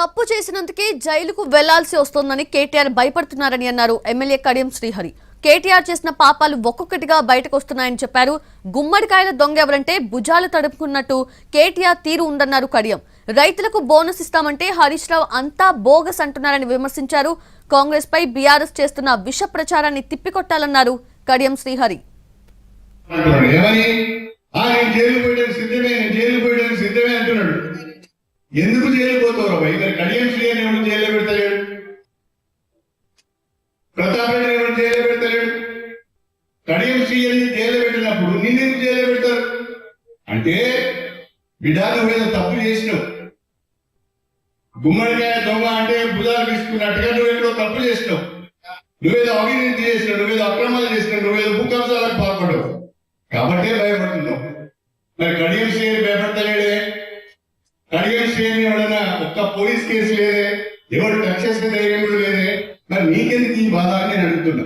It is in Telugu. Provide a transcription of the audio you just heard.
తప్పు చేసినందుకే జైలుకు వెళ్ళాల్సి వస్తోందని కేటీఆర్ భయపడుతున్నారని అన్నారు ఎమ్మెల్యే కడియం శ్రీహరి. కేటీఆర్ చేసిన పాపాలు ఒక్కొక్కటిగా బయటకు వస్తున్నాయని చెప్పారు. గుమ్మడికాయల దొంగ ఎవరంటే భుజాలు తడుపుకున్నట్టు కేటీఆర్ తీరు ఉందన్నారు కడియం. రైతులకు బోనస్ ఇస్తామంటే హరీష్ రావు అంతా బోగస్ అంటున్నారని విమర్శించారు. కాంగ్రెస్ పై బీఆర్ఎస్ చేస్తున్న విష ప్రచారాన్ని తిప్పికొట్టాలన్నారు కడియం శ్రీహరి. ఎందుకు చేయలేకపోతారు పోతావు భయ్? మరి కడియం శ్రీని ఎవరు జైల్లో పెడతలేడు? ప్రతాప్ రెడ్డి ఎవరు జైల్లో పెడతలేడు? కడియం శ్రీని జైలు పెట్టినప్పుడు నిన్నెందుకు జైల్లో పెడతారు? అంటే బిడ్డ మీద తప్పు చేసినావు. గుమ్మడికాయ దొంగ అంటే భుజాలు తీసుకున్నట్టుగా నువ్వేదో తప్పు చేసినావు. నువ్వేదో అవినీతి చేసినావు నువ్వేదో అక్రమాలు చేసినావు నువ్వేదో భూకంసాలకు పాల్పడవు కాబట్టే భయపడుతున్నావు. మరి కడియం శ్రేణి భయపడతలేడు? కడియం శ్రేణి ఎవడన్నా ఒక్క పోలీస్ కేసు లేదే? ఎవరు టచ్ చేసే ధైర్యం కూడా లేదే? మరి నీకెందుకు ఈ బాధ అని నేను అడుగుతున్నా.